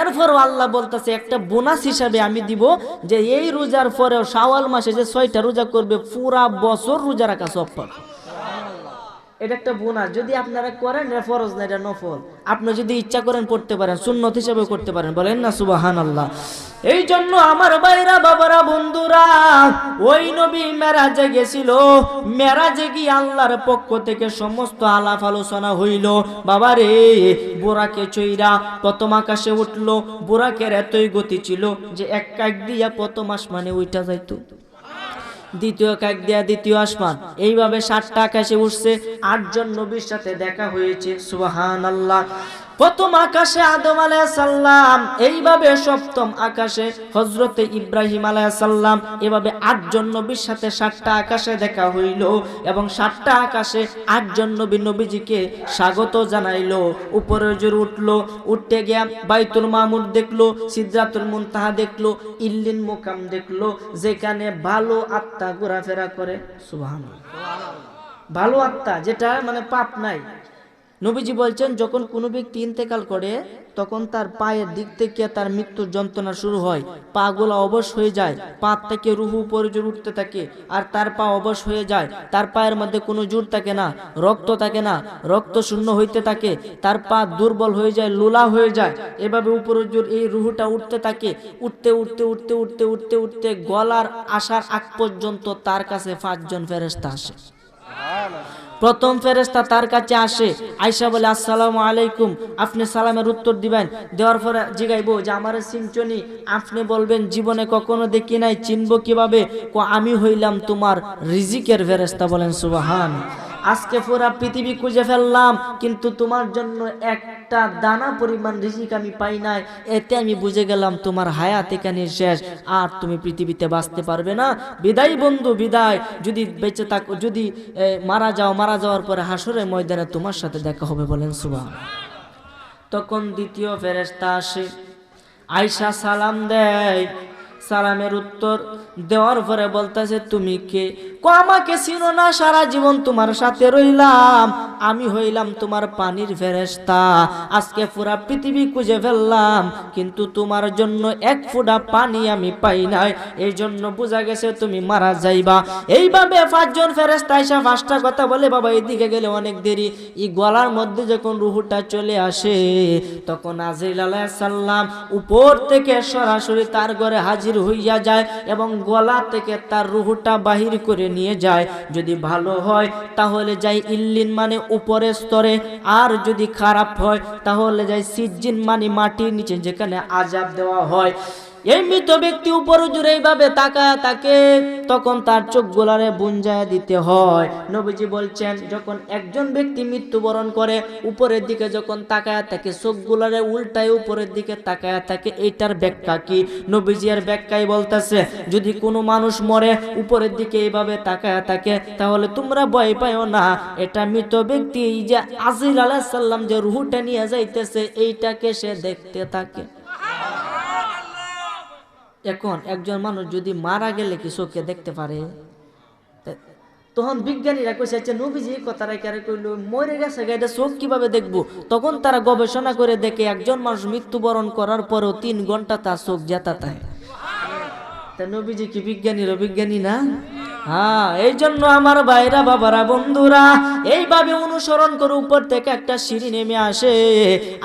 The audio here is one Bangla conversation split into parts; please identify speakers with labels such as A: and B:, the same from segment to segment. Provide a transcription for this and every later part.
A: এরপরও আল্লাহ বলতেছে, একটা বোনাস হিসাবে আমি দিব যে এই রোজার পরেও শাওয়াল মাসে যে ছয়টা রোজা করবে, পুরা বছর রোজা রাখা সব এটা একটা বোনাস যদি আপনারা করেন ফরজ না, এটা নফল। আপনি যদি ইচ্ছা করেন, পড়তে পারেন, সুন্নত হিসাবে করতে পারেন। বলেন না সুবাহান আল্লাহ এই জন্য আমার ভাইরা বাবারা, বন্ধুরা, ওই নবী মেরাজে গেছিল। মেরাজে গিয়ে আল্লাহর পক্ষ থেকে সমস্ত আলাপ আলোচনা হইল। বাবারে বোরাকে চৈরা প্রথম আকাশে উঠল। বোরাকের এতই গতি ছিল যে এক কাক দিয়া প্রথম আসমানে উইটা যাইতো। দ্বিতীয় কাক দিয়া দ্বিতীয় আসমান। এইভাবে সাতটা আকাশে উঠছে। আটজন নবীর সাথে দেখা হয়েছে। সুবাহান আল্লাহ প্রথম আকাশে আদম আলাইসাল্লাম এইভাবে সপ্তম আকাশে হজরতে ইব্রাহিম আলাইসাল্লাম এভাবে আটজন নবীর সাথে ষাটটা আকাশে দেখা হইল এবং সাতটা আকাশে আটজন নবী নবীজিকে স্বাগত জানাইলো। উপরে জোর উঠল, উঠতে গিয়া বাইতুল মামুর দেখল সিদ্ধাতুল মুনতাহা দেখল ইল্লিন মোকাম দেখল, যেখানে ভালো আত্মা ঘোরাফেরা করে। সুবহান ভালো আত্মা, যেটা মানে পাপ নাই। নবীজি বলছেন, যখন কোনো ব্যক্তি ইন্তেকাল করে, তখন তার পায়ের দিক থেকে তার মৃত্যুর যন্ত্রণা শুরু হয়। পা গুলা অবশ হয়ে যায় পা থেকে রুহু উপরে জোর উঠতে থাকে, আর তার পা অবশ হয়ে যায়। তার পায়ের মধ্যে কোনো জোর থাকে না, রক্ত থাকে না, রক্ত শূন্য হইতে থাকে। তার পা দুর্বল হয়ে যায়, লোলা হয়ে যায়। এভাবে উপরে জোর এই রুহুটা উঠতে থাকে। উঠতে উঠতে উঠতে উঠতে উঠতে উঠতে গলার আসার আগ পর্যন্ত তার কাছে পাঁচজন ফেরেস্তা আসে। প্রথম ফেরেস্তা তার কাছে আসে আয়সা বলে, আসসালামু আলাইকুম, আপনি সালামের উত্তর দিবেন। দেওয়ার পরে জিগাইবো যে, আমার সিংচনি আপনি বলবেন, জীবনে কখনো দেখি নাই, চিনব কীভাবে? আমি হইলাম তোমার রিজিকের ফেরেস্তা বলেন, সুবাহান। আজকে পুরা পৃথিবী খুঁজে ফেললাম, কিন্তু তোমার জন্য একটা দানা পরিমাণ রিজিক আমি পাই নাই, এতে আমি বুঝে গেলাম তোমার হায়াত এখানে শেষ, আর তুমি পৃথিবীতে বাঁচতে পারবে না। বিদায় বন্ধু, বিদায়। যদি বেঁচে থাকো, যদি মারা যাও, মারা যাওয়ার পরে হাসরের ময়দানে তোমার সাথে দেখা হবে বলেন সুবাহ তখন দ্বিতীয় ফেরেস্তা আসে আয়সা সালাম দেয় সালামের উত্তর দেওয়ার পরে বলতেছে, তুমি কে? কো, আমাকে চিনো না, সারা জীবন তোমার সাথে রইলাম। আমি হইলাম তোমার পানির ফেরেস্তা আজকে পুরা পৃথিবী খুঁজে ফেললাম, কিন্তু তোমার জন্য এক ফোঁটা পানি আমি পাই নাই। এই জন্য বোঝা গেছে তুমি মারা যাইবা। এইভাবে পাঁচজন ফেরেস্তা এসে পাঁচটা কথা বলে, বাবা, এদিকে গেলে অনেক দেরি। এই গলার মধ্যে যখন রুহুটা চলে আসে, তখন আজরিল আলাইসাল্লাম উপর থেকে সরাসরি তার ঘরে হাজির হইয়া যায় এবং গলা থেকে তার রুহুটা বাহির করে নিয়ে যায়। যদি ভালো হয়, তাহলে যাই ইল্লিন মানে উপরের স্তরে। আর যদি খারাপ হয়, তাহলে যাই সিজ্জিন মানে মাটির নিচে, যেখানে আজাব দেওয়া হয়। এই মৃত ব্যক্তি উপর জুড়ে এইভাবে তাকায় তাকে, তখন তার চোখ গোলারে বুঞ্জায় দিতে হয়। নবীজি বলছেন, যখন একজন ব্যক্তি মৃত্যুবরণ করে, উপরের দিকে যখন তাকায় থাকে, চোখ গোলারে উল্টায় উপরের দিকে তাকায় থাকে, এইটার ব্যাখ্যা কি? নবীজি এর ব্যাখ্যাই বলতেছে, যদি কোনো মানুষ মরে, উপরের দিকে এইভাবে তাকায় থাকে, তাহলে তোমরা ভয় পাইও না। এটা মৃত ব্যক্তি যে আজিল আলাহ সাল্লাম যে রুহুটা নিয়ে যাইতেছে, এইটাকে সে দেখতে থাকে। এখন একজন মানুষ যদি মারা গেলে কি চোখে দেখতে পারে? তখন বিজ্ঞানীরা কইছে আচ্ছা নবীজি কথাটা কেন কইলো, মরে গেছে এটা চোখ কীভাবে দেখব? তখন তারা গবেষণা করে দেখে একজন মানুষ মৃত্যুবরণ করার পরেও তিন ঘণ্টা তার চোখ জেতা তাই তা নবীজি কি বিজ্ঞানীর বিজ্ঞানী না? হ্যাঁ এই জন্য আমার ভাইরা, বাবারা, বন্ধুরা, এইভাবে অনুসরণ করে উপর থেকে একটা সিঁড়ি নেমে আসে।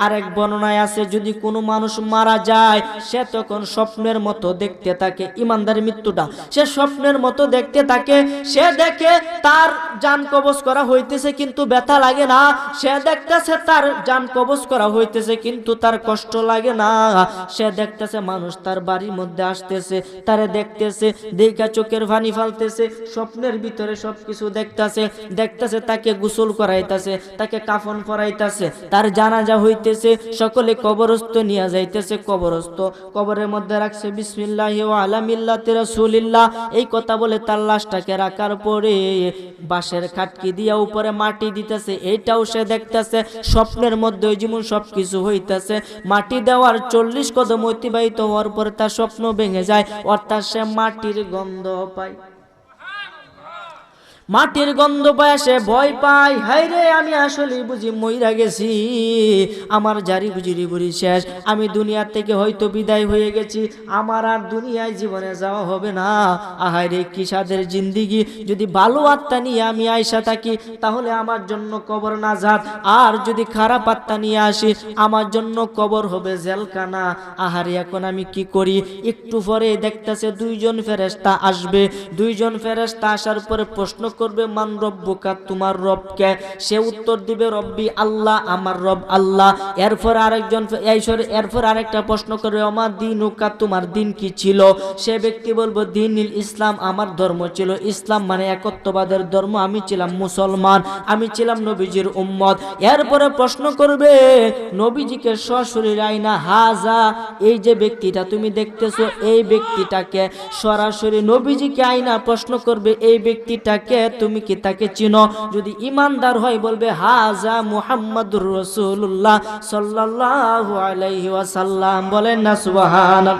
A: আর এক বর্ণনায় আছে, যদি কোনো মানুষ মারা যায়, সে তখন স্বপ্নের মতো দেখতে থাকে ইমানদার মৃত্যুটা। সে স্বপ্নের মতো দেখতে থাকে, সে দেখে তার যান কবজ করা হইতেছে কিন্তু ব্যথা লাগে না। সে দেখতেছে তার যান কবজ করা হইতেছে কিন্তু তার কষ্ট লাগে না। সে দেখতেছে মানুষ তার বাড়ির মধ্যে আসতেছে, তারে দেখতেছে, দেখা চোখের ভানি ফালতেছে স্বপ্নের ভিতরে সবকিছু দেখতেছে দেখতেছে তাকে গোসল করাইতেছে, তাকে কাফন পরাইতেছে, তার জানাজা হইতেছে, সকলে কবরস্থ নিয়ে যাইতেছে, কবরস্থ। কবরের মধ্যে রাখছে, বিসমিল্লাহ আলামিল্লাহ রাসূলিল্লাহ। এই কথা বলে তার লাশটাকে রাখার পরে বাঁশের খাটকি দিয়া উপরে মাটি দিতেছে, এইটাও সে দেখতেছে, স্বপ্নের মধ্যে ওই যেমন সবকিছু হইতেছে, মাটি দেওয়ার চল্লিশ কদম অতিবাহিত হওয়ার পরে তার স্বপ্ন ভেঙে যায়, অর্থাৎ সে মাটির গন্ধ পায়। মাটির গন্ধ পায়, সে ভয় পায়। হাই রে, আমি আসলে বুঝি মইরা গেছি। আমার জারি বুঝিরি বুড়ি শেষ। আমি দুনিয়ার থেকে হয়তো বিদায় হয়ে গেছি। আমার আর দুনিয়ায় জীবনে যাওয়া হবে না। আহাই রে কি সাদের জিন্দিগি। যদি ভালো আত্মা নিয়ে আমি আয়সা থাকি, তাহলে আমার জন্য কবর নাজাত। আর যদি খারাপ আত্মা নিয়ে আসি, আমার জন্য কবর হবে জেলখানা। আহারে এখন আমি কি করি? একটু পরে দেখতেছে দুইজন ফেরেস্তা আসবে। দুইজন ফেরেস্তা আসার পরে প্রশ্ন করবে, মান রব্বুকা, তোমার রবকে? সে উত্তর দিবে, রব্বি আল্লাহ, আমার রব আল্লাহ। এরপর আরেকজন এরপর আরেকটা প্রশ্ন করবে আমার দিনুকা, তোমার দিন কি ছিল? সে ব্যক্তি বলব দিন ইসলাম আমার ধর্ম ছিল। ইসলাম মানে একত্ববাদের ধর্ম। আমি ছিলাম মুসলমান, আমি ছিলাম নবীজির উম্মত। এরপরে প্রশ্ন করবে, নবীজিকে সশরীর আইনা হাজা, এই যে ব্যক্তিটা তুমি দেখতেছো, এই ব্যক্তিটাকে সরাসরি নবীজিকে আইনা? প্রশ্ন করবে, এই ব্যক্তিটাকে তুমি কি তাকে চিনো? যদি ইমানদার হয় বলবে, হাজা মুহাম্মাদুর রসুল্লাহ সাল্লাল্লাহু আলাইহি ওয়াসাল্লাম। বলেন না, সুবহানাল্লাহ।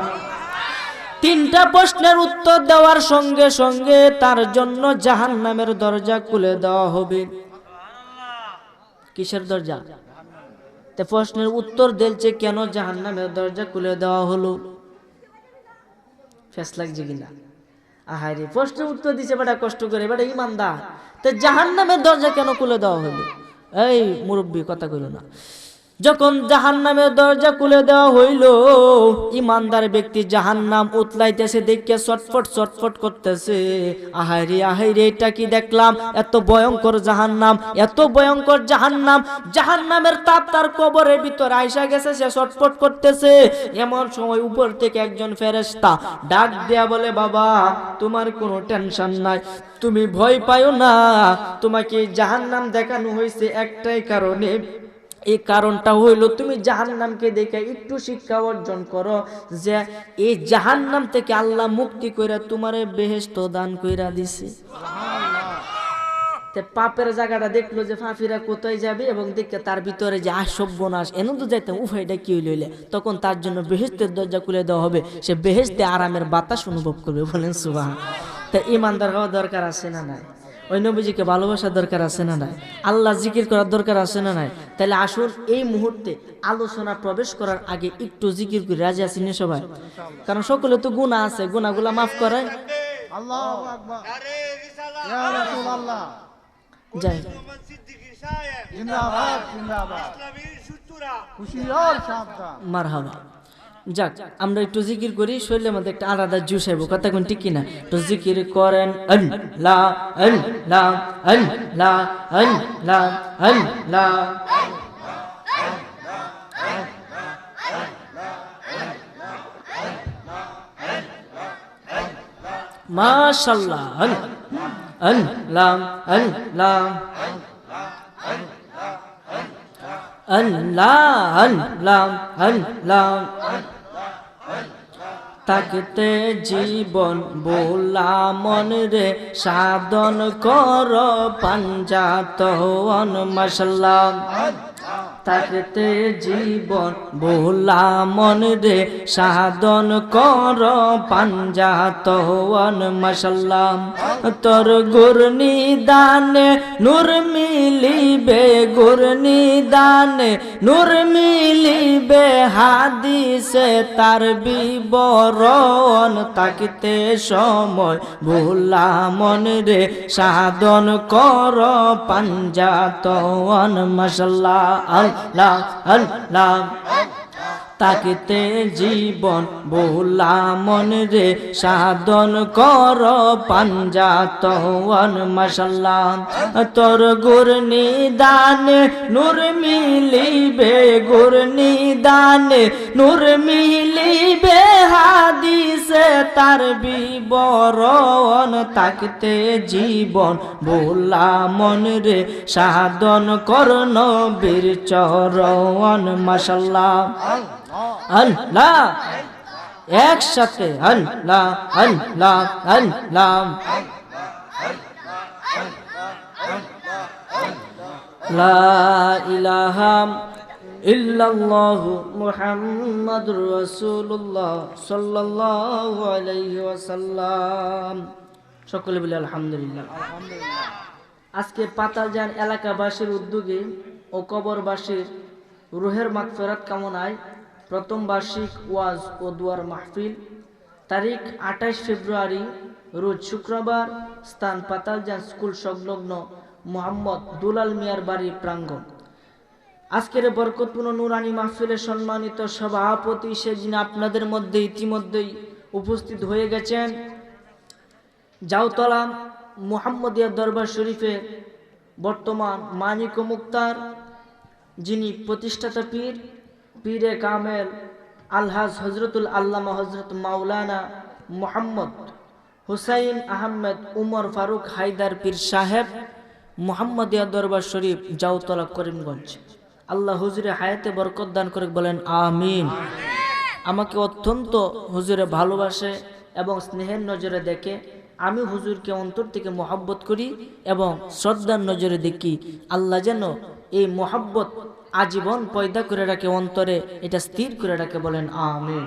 A: তিনটা প্রশ্নের উত্তর দেওয়ার সঙ্গে সঙ্গে তার জন্য জাহান নামের দরজা খুলে দেওয়া হবে। কিসের দরজা? তে প্রশ্নের উত্তর দিলছে, কেন জাহান নামের দরজা খুলে দেওয়া হলো? ফেস লাগছে কিনা? আহারে, প্রশ্নের উত্তর দিছে, বেটা, কষ্ট করে, বেটা, ইমানদার। তো জাহান নামের দরজা কেন খুলে দেওয়া হলো? এই মুরব্বী, কথা কইল না। যখন জাহান নামের দরজা খুলে দেওয়া হইল, ইমানদার ব্যক্তি জাহান নাম উতলাইতেছে দেখে চটফট চটফট করতেছে। আহাইরে আহাইরে, এটা কি দেখলাম? এত ভয়ঙ্কর জাহান নাম এত ভয়ঙ্কর জাহান নাম জাহান নামের তাপ তার কবরের ভিতর আইসা গেছে, সে চটফট করতেছে। এমন সময় উপর থেকে একজন ফেরেস্তা ডাক দেয়া বলে, বাবা, তোমার কোনো টেনশন নাই, তুমি ভয় পাও না। তোমাকে জাহান নাম দেখানো হয়েছে একটাই কারণে। এই কারণটা হইল তুমি জাহান্নামকে দেখে একটু শিক্ষা অর্জন করো যে এই জাহান্নাম থেকে আল্লাহ মুক্তি কইরা তোমারে বেহেস্ত দান কইরা দিছে। পাপের জায়গাটা দেখল যে ফাফিরা কোথায় যাবে এবং দেখে তার ভিতরে যে আসব্য নাশ এনে তো যাইতাম উফাইটা কি হইলে তখন তার জন্য বেহেস্তের দরজা খুলে দেওয়া হবে। সে বেহেস্তে আরামের বাতাস অনুভব করবে, বলেন সুবাহ তা ইমানদার হওয়া দরকার আছে না নাই? ওই নবীজিকে ভালোবাসার দরকার আছে না নাই? আল্লাহ জিকির করার দরকার আছে না নাই? তাহলে আসুন এই মুহূর্তে আলোচনা প্রবেশ করার আগে একটু জিকির করে। রাজি আছি না সবাই? কারণ সকলে তো গুণা আছে গুণাগুলা মাফ করায়
B: ইয়া
A: যাই।
B: সাবধান।
A: মারহাবা। যাক, আমরা একটু জিকির করি, শরীরের মধ্যে একটা আলাদা জুস আইব। কথা কোন ঠিক কিনা? তো জিকির করেন আল্লাহ আল্লাহ আল্লাহ আল্লাহ আল্লাহ মাশাল্লাহ আল্লাহ আল্লাহ আল্লাহ আল্লাহ আল্লাহ তাকতে জীবন বোলা মন রে সাধন কর পাঞ্জাত মশলা তাকতে জীবন বোলা মন রে, সাধন কর পাঞ্জাত মশাল্লাম। তোর গুরনি দানে নূর মিলিবে গুরনি দানে নূর মিলিবে, হাদিসে তার বিবরণ তাকিতে সময়। ভোলা মন রে, সাধন কর পাঞ্জাত মশলা আল্লাহ আল্লাহ তাকিতে জীবন বোলা মন রে, সাধন কর পাঞ্জাত মশাল্লা তোর গুর নিদানে নূর মিলিবে গুর নিদানে নূর মিলিবে, হাদিসে তার বিবরণ তাকিতে জীবন বোলা মন রে, সাধন করন বীর চরণ মশাল্লা আল্লাহ। একসাথে আল্লাহ আল্লাহ আল্লাহ। ইল্লাল্লাহু মুহাম্মাদুর রাসূলুল্লাহ সাল্লাল্লাহু আলাইহি ওয়াসাল্লাম। সকলে বলে আলহামদুলিল্লাহ।
B: আলহামদুলিল্লাহ
A: আজকে পাতালজান এলাকাবাসীর উদ্যোগে ও কবরবাসীর রুহের মাগফেরাত কামনায় প্রথম বার্ষিক ওয়াজ ও দুয়ার মাহফিল। তারিখ আঠাশ ফেব্রুয়ারি, রোজ শুক্রবার, স্থান পাতালজান স্কুল সংলগ্ন মোহাম্মদ দুলাল মিয়ার বাড়ি প্রাঙ্গণ। আজকের বরকতপূর্ণ নুরানি মাহফিলের সম্মানিত সভাপতি সে যিনি আপনাদের মধ্যে ইতিমধ্যেই উপস্থিত হয়ে গেছেন। জাউতলা মুহাম্মদিয়া দরবার শরীফে বর্তমান মানিক মুক্তার যিনি প্রতিষ্ঠাতা পীর পীরে কামেল আলহাজ হজরতুল আল্লামা হজরত মাওলানা মোহাম্মদ হুসাইন আহমেদ উমর ফারুক হায়দার পীর সাহেব মোহাম্মদিয়া দরবার শরীফ, জাউতলা, করিমগঞ্জ। আল্লাহ হুজুরে হায়াতে বরকত দান করে বলেন আমিন। আমাকে অত্যন্ত হুজুরে ভালোবাসে এবং স্নেহের নজরে দেখে। আমি হুজুরকে অন্তর থেকে মহাব্বত করি এবং শ্রদ্ধার নজরে দেখি। আল্লাহ যেন এই মহাব্বত আজীবন পয়দা করে রাখে অন্তরে, এটা স্থির করে রাখে বলেন, আমিন।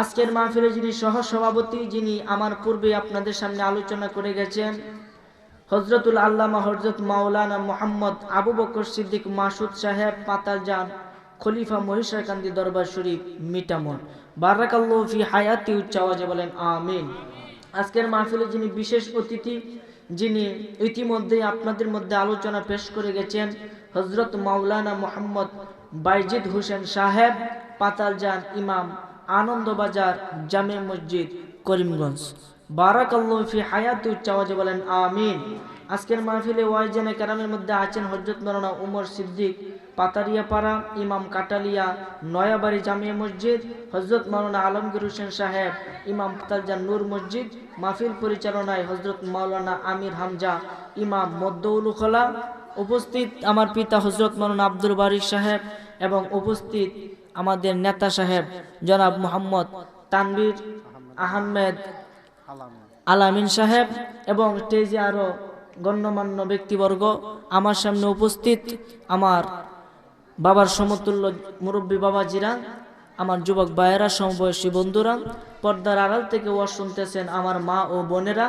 A: আজকের মাহফিলে যিনি সহ সভাপতি যিনি আমার পূর্বে আপনাদের সামনে আলোচনা করে গেছেন হজরতুল আল্লামা হজরত মাওলানা মোহাম্মদ আবু বকর সিদ্দিক মাসুদ সাহেব পাতালজান খলিফা মহিষাকান্দি দরবার শরীফ মিটামন বারাকাল্লাহ ফি হায়াতি, উচ্চ আওয়াজে বলেন, আমিন। আজকের মাহফিলে যিনি বিশেষ অতিথি, যিনি ইতিমধ্যেই আপনাদের মধ্যে আলোচনা পেশ করে গেছেন হজরত মাওলানা মোহাম্মদ বাইজিদ হোসেন সাহেব পাতালজান ইমাম আনন্দবাজার জামে মসজিদ, করিমগঞ্জ। বারাকাল্লাহ ফি হায়াতি উচ্চ বলেন, আমিন। আজকের মাহফিলে ওয়াইজানে কারামের মধ্যে আছেন হজরত মৌলানা উমর সিদ্দিক, পাতারিয়াপাড়া, ইমাম কাটালিয়া, নয়াবাড়ি জামিয়া মসজিদ হজরত মৌলানা আলমগীর হোসেন সাহেব, ইমাম তালজান নূর মসজিদ, মাহফিল পরিচালনায় হজরত মাওলানা আমির হামজা, ইমাম মদ্দউল খোলা উপস্থিত আমার পিতা হজরত মৌলানা আব্দুল বারিক সাহেব এবং উপস্থিত আমাদের নেতা সাহেব জনাব মোহাম্মদ তানবীর আহমেদ আলামিন সাহেব এবং স্টেজে আরও গণ্যমান্য ব্যক্তিবর্গ আমার সামনে উপস্থিত আমার বাবার সমতুল্য মুরব্বী বাবা বাবাজিরা, আমার যুবক ভাইয়েরা, সমবয়সী বন্ধুরা, পর্দার আড়াল থেকে ওয়া শুনতেছেন আমার মা ও বোনেরা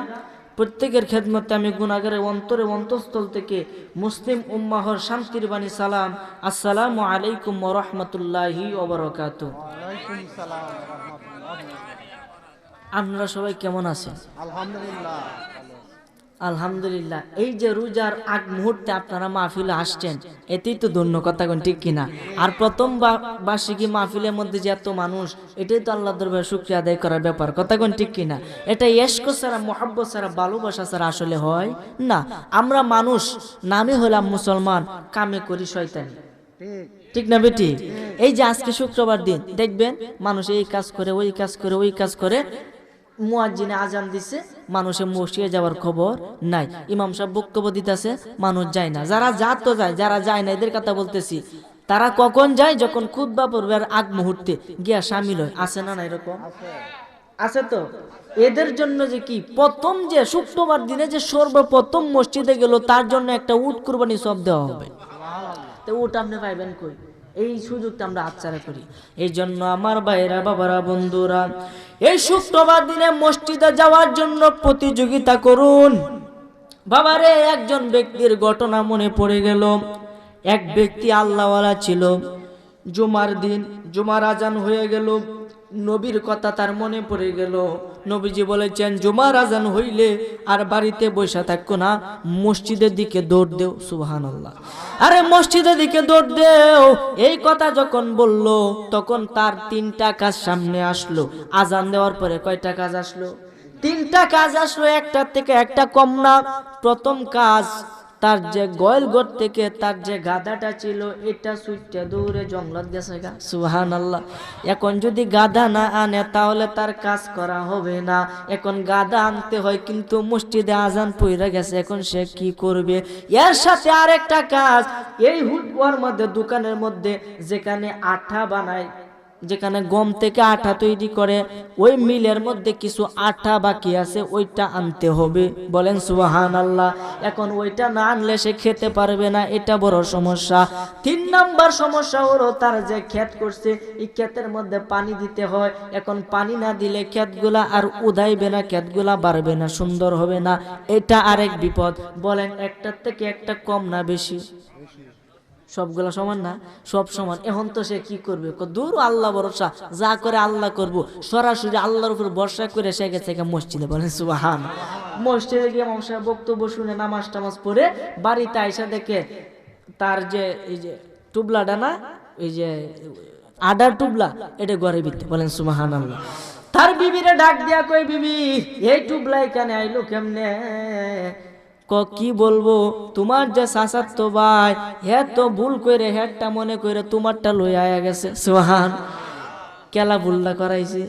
A: প্রত্যেকের খেদমতে আমি গুনাগারে অন্তরে অন্তঃস্থল থেকে মুসলিম উম্মাহর শান্তির বাণী সালাম। আসসালামু আলাইকুম রহমতুল্লাহি ওবরকাত আপনারা সবাই কেমন আছেন?
B: আলহামদুলিল্লাহ।
A: আলহামদুলিল্লাহ। এই যে রোজার আগ মুহূর্তে আপনারা মাহফিলে আসছেন, এতেই তো ধন্য কথা কোন ঠিক কিনা? আর প্রথম বার্ষিকী মাহফিলের মধ্যে যে এত মানুষ, এটাই তো আল্লাহ দরবার শুক্রিয়া আদায় করার ব্যাপার। কথা কোন ঠিক কিনা? এটা মোহাব্বত ছাড়া, ভালোবাসা ছাড়া আসলে হয়? না। আমরা মানুষ, নামে হলাম মুসলমান, কামে করি শয়তানি।
B: ঠিক
A: না বেটি? এই যে আজকে শুক্রবার দিন, দেখবেন মানুষ এই কাজ করে, ওই কাজ করে, ওই কাজ করে মুয়াজ্জিনে আজান দিছে মানুষে মসিয়ে যাওয়ার খবর নাই। ইমাম সাহেব বক্তব্য দিতেছে, মানুষ যায় না। যারা যা তো যায়, যারা যায় না, এদের কথা বলতেছি। তারা কখন যায়? যখন খুদ্া পড়বে আর আগ মুহূর্তে গিয়া সামিল হয়। আছে না না এরকম?
B: আছে
A: তো? এদের জন্য যে কি? প্রথম যে, শুক্রবার দিনে যে সর্বপ্রথম মসজিদে গেল, তার জন্য একটা উট কুরবানি সব দেওয়া হবে। তো ওটা আপনি পাইবেন কই? এই সুযোগটা আমরা আচ্ছারা করি। এই জন্য আমার ভাইরা বাবারা, বন্ধুরা এই শুক্রবার দিনে মসজিদে যাওয়ার জন্য প্রতিযোগিতা করুন। বাবারে, একজন ব্যক্তির ঘটনা মনে পড়ে গেল। এক ব্যক্তি আল্লাহওয়ালা ছিল। জুমার দিন, জুমার আজান হয়ে গেল। নবীর কথা তার মনে পড়ে গেল। নবীজি বলেছেন, জুমার আজান হইলে আর বাড়িতে বসে থাকো না। মসজিদের দিকে দৌড় দেও সুবাহান আল্লাহ আরে, মসজিদের দিকে দৌড় দেও। এই কথা যখন বলল, তখন তার তিনটা কাজ সামনে আসলো। আজান দেওয়ার পরে কয়টা কাজ আসলো? তিনটা কাজ আসলো, একটার থেকে একটা কম না। প্রথম কাজ তার যে গয়েল ঘর থেকে তার যে গাধাটা ছিল, এটা সুইটটা দৌড়ে জঙ্গলত গেছে গা। সুহান আল্লাহ এখন যদি গাধা না আনে, তাহলে তার কাজ করা হবে না। এখন গাধা আনতে হয়, কিন্তু মসজিদে আজান পইরা গেছে। এখন সে কি করবে? এর সাথে আরেকটা কাজ, এই হুটওয়ার মধ্যে, দোকানের মধ্যে যেখানে আঠা বানায় যেখানে গম থেকে আটা তৈরি করে, ওই মিলের মধ্যে কিছু আটা বাকি আছে, ওইটা আনতে হবে। বলেন সুবাহান আল্লাহ এখন ওইটা না আনলে সে খেতে পারবে না, এটা বড় সমস্যা। তিন নাম্বার সমস্যা হলো তার যে ক্ষেত করছে, এই ক্ষেতের মধ্যে পানি দিতে হয়। এখন পানি না দিলে ক্ষেতগুলা আর উদাইবে না, ক্ষেতগুলা বাড়বে না, সুন্দর হবে না। এটা আরেক বিপদ। বলেন, একটার থেকে একটা কম না বেশি? সবগুলা সমান না? সব সমান। এখন তো সে কি করবে? দূর আল্লাহ ভরসা। যা করে আল্লাহ করব। সরাসরি আল্লাহর উপর ভরসা করে সে গেছে মসজিদে। বলেন, সুবাহান। মসজিদে গিয়ে মশা বক্তব্য শুনে নামাজ টামাজ পড়ে বাড়িতে আইসা দেখে তার যে এই যে টুবলাটা না, এই যে আডার টুবলা, এটা ঘরে বিতে বলেন সুবাহান আল্লাহ তার বিবিরে ডাক দিয়া কই বিবি, এই টুবলা এখানে আইলো কেমনে? ক বলব? তোমার যে শাসার তো ভাই হ্যাঁ তো ভুল করে হ্যাঁটা মনে করে তোমারটা লই আয়া গেছে। সোহান কেলা ভুলটা করাইছে।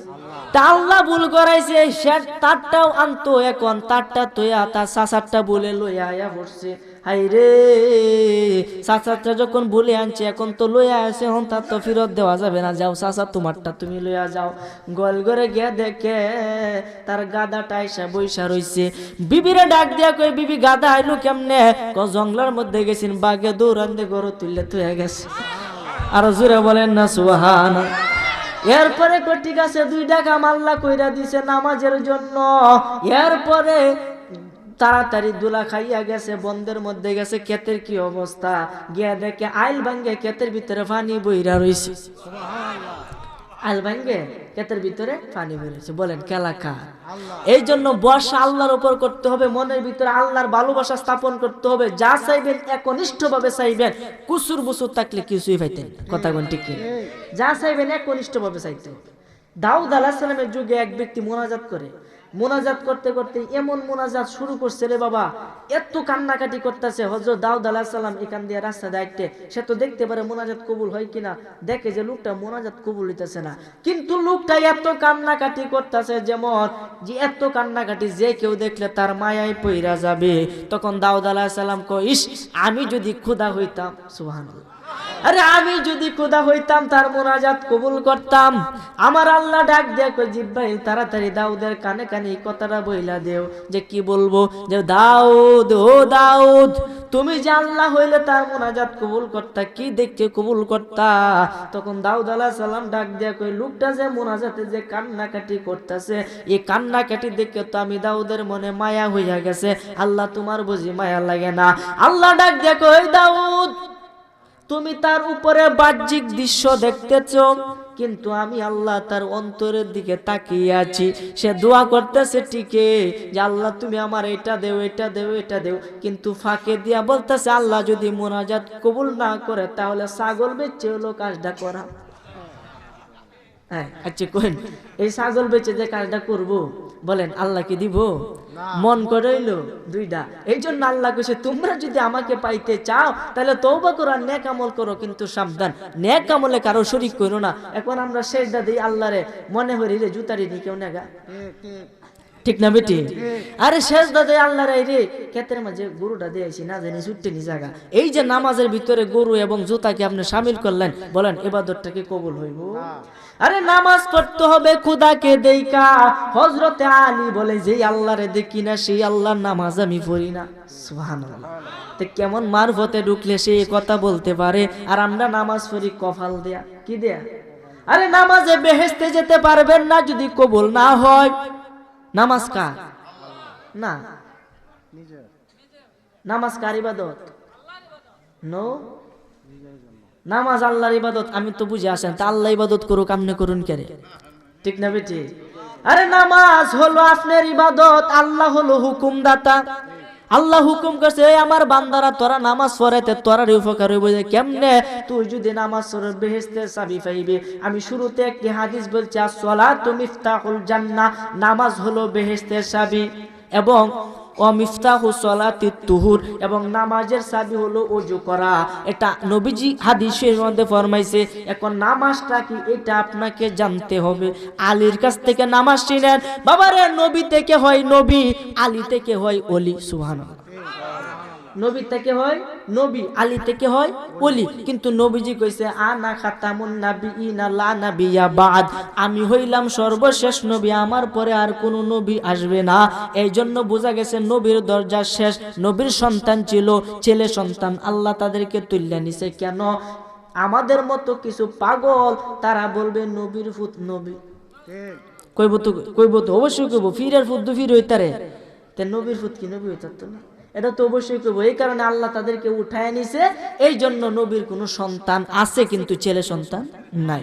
A: তা ভুল করাইছে, সে তারটাও আনতো এখন, তারটা তোয়া তার শাসারটা বলে লই আয়া পড়ছে হাই রে শাসারটা যখন ভুলে আনছে, এখন তো লইয়া আছে এখন তার তো ফেরত দেওয়া যাবে না। যাও শাসা তোমারটা তুমি লইয়া যাও। গোল করে গিয়ে দেখে তার গাদাটা আইসা বৈশা রইছে। বিবিরে ডাক দিয়া কই বিবি, গাদা আইলো কেমনে? ক জঙ্গলের মধ্যে গেছিন বাঘে দৌড়ান দিয়ে গরু তুললে তুই গেছে। আরও জোরে বলেন না সুহান এরপরে ঠিক আছে দুই টাকা মাল্লা কইরা দিছে নামাজের জন্য। এরপরে তাড়াতাড়ি দুলা খাইয়া গেছে বন্ধের মধ্যে গেছে ক্ষেতের কি অবস্থা? গিয়া দেখে আইল ভাঙ্গে ক্ষেতের ভিতরে পানি বইরা রইছে। আইল ভাঙ্গে ক্ষেতের ভিতরে পানি বেরোছে বলেন কেলাকা এই জন্য বর্ষা আল্লাহর উপর করতে হবে মনের ভিতরে আল্লাহর ভালোবাসা স্থাপন করতে হবে। যা চাইবেন একনিষ্ঠ ভাবে চাইবেন। কুসুর বুসুর থাকলে কিছুই পাইতেন কথা কোন ঠিক? যা চাইবেন একনিষ্ঠ ভাবে চাইতে হবে। দাউদ আলাহিসামের যুগে এক ব্যক্তি মোনাজাত করে। মোনাজাত করতে করতে এমন মোনাজাত শুরু করছে রে বাবা। এত কান্নাকাটি করতেছে হজরত দাউদ আলাহিসাল্লাম এখান দিয়ে রাস্তা দেখতে সে তো দেখতে পারে মোনাজাত কবুল হয় কিনা, দেখে যে লোকটা মোনাজাত কবুল হইতেছে না। কিন্তু লোকটা এত কান্নাকাটি করতেছে যেমন, যে এত কান্নাকাটি যে কেউ দেখলে তার মায়ায় পইরা যাবে। তখন দাউদ আলাহিসাল্লাম কইস আমি যদি ক্ষুধা হইতাম, সুবহানাল্লাহ। আরে আমি যদি খোদা হইতাম, তার মোনাজাত কবুল করতাম। আমার আল্লাহ ডাক কই জিব্রাইল, তাড়াতাড়ি দাউদের কানে কানে এই কথাটা বইলা দেও যে কি বলব? যে দাউদ, ও দাউদ, তুমি যে আল্লাহ হইলে তার মোনাজাত কবুল করতা, কি দেখতে কবুল করতা? তখন দাউদ আলাহ সালাম ডাক দেয়া কই লোকটা যে মোনাজাতে যে কান্নাকাটি করতেছে, এই কান্নাকাটি দেখে তো আমি দাউদের মনে মায়া হইয়া গেছে। আল্লাহ তোমার বুঝি মায়া লাগে না? আল্লাহ ডাক দেয়া কই দাউদ তুমি তার উপরে বাহ্যিক দৃশ্য দেখতেছ, কিন্তু আমি আল্লাহ তার অন্তরের দিকে তাকিয়ে আছি। সে দোয়া করতেছে ঠিকই যে, আল্লাহ, তুমি আমার এটা দেও এটা দেও এটা দেও। কিন্তু ফাঁকে দিয়া বলতেছে, আল্লাহ, যদি মোনাজাত কবুল না করে, তাহলে ছাগল বেচে হলো কাজটা করা। হ্যাঁ আচ্ছা কোন এই ছাগল বেচে যে কাজটা করব বলেন আল্লাহ কি দিব মন করাইল দুইটা। এই জন্য আল্লাহ কইছে তোমরা যদি আমাকে পাইতে চাও তাহলে তৌবা করো আর নেক আমল করো কিন্তু সাবধান। নেক আমলে কারও শরিক করো না। এখন আমরা শেষদা দিই আল্লাহরে মনে হরি রে জুতারি নি কেউ নেগা
B: ঠিক
A: না বেটি? আরে শেষ দাদা আল্লাহ রে রে ক্ষেতের মাঝে গরুটা দিয়েছি না জানি ছুটতে নি জায়গা। এই যে নামাজের ভিতরে গরু এবং জুতাকে আপনি সামিল করলেন বলেন এবাদতটা কি কবুল হইব? আরে নামাজ পড়তে হবে খুদাকে দেইকা হজরতে আলী বলে যে আল্লাহ রে দেখি না, সেই আল্লাহর নামাজ আমি পড়ি না। তো কেমন মারফতে ঢুকলে সে কথা বলতে পারে, আর আমরা নামাজ পড়ি কফাল দেয়া। কি দেয়া? আরে নামাজে বেহেস্তে যেতে পারবেন না যদি কবুল না হয়। নামাজ না। নামাজ ইবাদত? নো? নামাজ আল্লাহর ইবাদত, আমি তো বুঝে আসেন, তা আল্লাহ ইবাদত করুক, আমনে করুন কেরে ঠিক না বেটি? আরে নামাজ হলো আপনার ইবাদত, আল্লাহ হলো হুকুমদাতা। আল্লাহ হুকুম করছে, "এই আমার বান্দারা, তোরা নামাজ পড়াইতে তোরার উপকার হইব কেমনে? তুই যদি নামাজ পড়ে বেহেস্তের চাবি পাইবে। আমি শুরুতে একটি হাদিস বলছি, আসসালাতু মিফতাহুল জান্নাহ। নামাজ হলো বেহেস্তের চাবি। এবং এবং নামাজের করা। এটা নবীজি মধ্যে এখন নামাজটা কি এটা আপনাকে জানতে হবে। আলীর কাছ থেকে নামাজ বাবারে নবী থেকে হয় নবী, আলী থেকে হয় অলি সুবহানাল্লাহ। নবী থেকে হয় নবী আলী থেকে হয় অলি কিন্তু নবীজি কইছে আনা খাতামুন নাবিয়িনা লা নাবিয়া বাদ। আমি হইলাম সর্বশেষ নবী আমার পরে আর কোনো নবী আসবে না। এই জন্য বোঝা গেছে নবীর দরজা শেষ নবীর সন্তান ছিল ছেলে সন্তান আল্লাহ তাদেরকে তুল্যা নিছে। কেন? আমাদের মতো কিছু পাগল তারা বলবে নবীর ফুত নবী। কইব তো কইব তো অবশ্যই কইব ফিরের ফুত দু ফির হইতারে। তে নবীর ফুত কি নবী হইতার তো না? এটা তো অবশ্যই কইব এই কারণে আল্লাহ তাদেরকে উঠায় নিছে। এই জন্য নবীর কোনো সন্তান আছে কিন্তু ছেলে সন্তান নাই।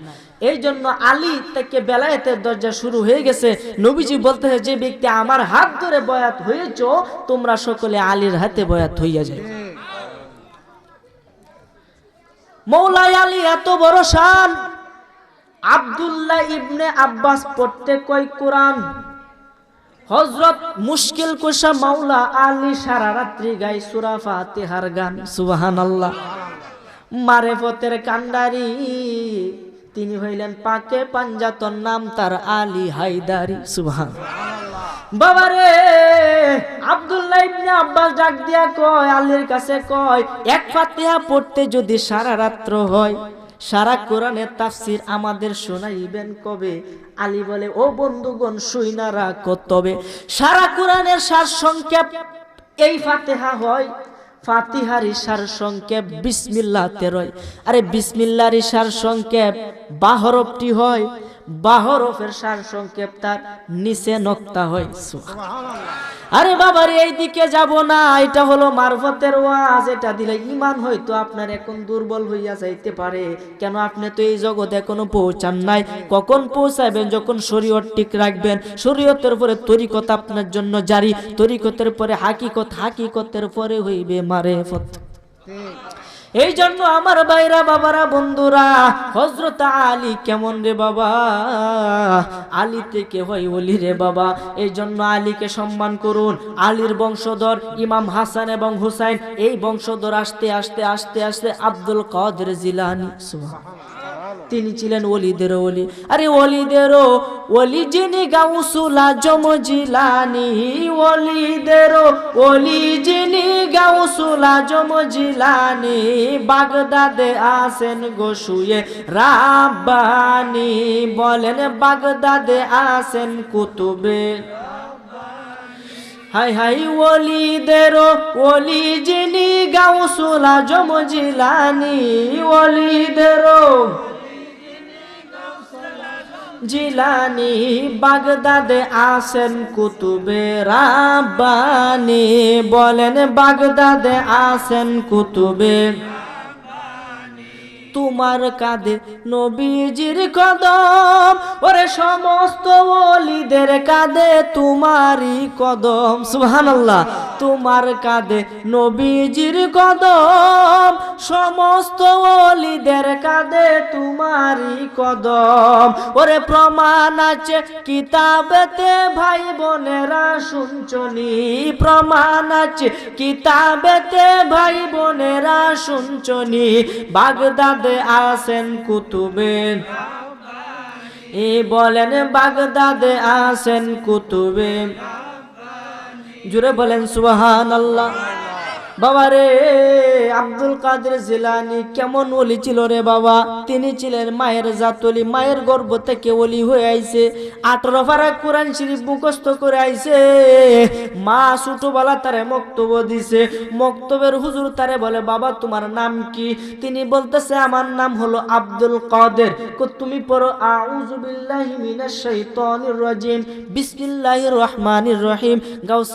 A: এই জন্য আলী থেকে বেলায়েতের দরজা শুরু হয়ে গেছে। নবীজি বলতে যে ব্যক্তি আমার হাত ধরে বয়াত হয়েছ, তোমরা সকলে আলীর হাতে বয়াত হইয়া যায় মৌলাই আলী এত বড় শান। আব্দুল্লাহ ইবনে আব্বাস পড়তে কয় কোরআন? হজরত মুশকিল কুশা মাওলা আলী সারা রাত্রি গাই সুরা ফাতিহার গান সুবাহান আল্লাহ মারেফতের কান্ডারি, তিনি হইলেন পাকে পাঞ্জাতন নাম তার আলী হায়দারি সুবহান বাবারে, আব্দুল্লাহ ইবনে আব্বাস ডাক দিয়া কয়, আলীর কাছে কয়, এক ফাতিহা পড়তে যদি সারা রাত্র হয় সারা কোরআনের তাফসির আমাদের শোনাইবেন কবে? আলী বলে, ও বন্ধুগণ শুইনারা কতবে সারা কোরআনের সার সংক্ষেপ এই ফাতেহা হয়। ফাতিহার সংক্ষেপ বিসমিল্লাহ তেরোয় আরে সংক্ষেপ বাহরফটি হয়। বাহরফের সার সংক্ষেপ তার নিচে নক্তা হয়। আরে বাবার এই দিকে যাব না, এটা হলো মারফতের ওয়াজ, এটা দিলে ইমান হয়তো আপনার এখন দুর্বল হইয়া যাইতে পারে। কেন আপনি তো এই জগতে এখনও পৌঁছান নাই? কখন পৌঁছাবেন যখন শরীয়ত ঠিক রাখবেন? শরীয়তের পরে তরিকত আপনার জন্য জারি, তরিকতের পরে হাকিকত, হাকিকতের পরে হইবে মারেফত।
B: ঠিক।
A: এই জন্য আমার বাইরা বাবারা, বন্ধুরা হজরত আলী কেমন রে বাবা? আলী থেকে হয় অলি রে বাবা। এই জন্য আলীকে সম্মান করুন। আলীর বংশধর ইমাম হাসান এবং হুসাইন, এই বংশধর আসতে আসতে আসতে আসতে আব্দুল কাদের জিলানি। সুবহান তিনি ছিলেন ওলিদের অলি আরে ওলিদেরও, ওলি যিনি গাউসুলা জমজিলানি ওলিদেরও, ওলি যিনি গাউসুলা জমজিলানি বাগদাদে আসেন গোসুয়ে রাব্বানি, বলেন বাগদাদে আসেন কুতুবে। হাই হাই ওলিদেরও, ওলি যিনি গাউসুলা জমজিলানি ওলিদেরও। জিলানি বাগদাদে আসেন কুতুবে রাব্বানি। বলেন বাগদাদে আসেন কুতুবে তোমার কাঁধে নবীজির কদম। ওরে সমস্ত ওলিদের কাঁধে তোমারই কদম। সুবহানাল্লাহ। তোমার কাঁধে নবীজির কদম। সমস্ত ওলিদের কাঁধে তোমারই কদম। ওরে প্রমাণ আছে কিতাবেতে ভাই বোনেরা শুনছনি। প্রমাণ আছে কিতাবেতে ভাই বোনেরা শুনছনি। বাগদাদে আসেন কুতুবেন এ বলেন বাগদাদে আসেন কুতুবে জুড়ে বলেন সুহান আল্লাহ বাবা রে, আব্দুল কাদের জিলানি কেমন ওলি ছিল রে বাবা? তিনি ছিলেন মায়ের জাতলি মায়ের গর্ভ থেকে ওলি হয়ে আইছে। আঠারো পারা কোরআন শরীফ মুখস্থ করে আইছে। মা ছোটবেলা তারে মক্তব্য দিছে। মক্তবের হুজুর তারে বলে, বাবা, তোমার নাম কি? তিনি বলতেছে, আমার নাম হলো আব্দুল কাদের। তুমি পড়ো, আউযু বিল্লাহি মিনাশ শাইতানির রাজিম। বিসমিল্লাহির রহমানির রহিম। গাউস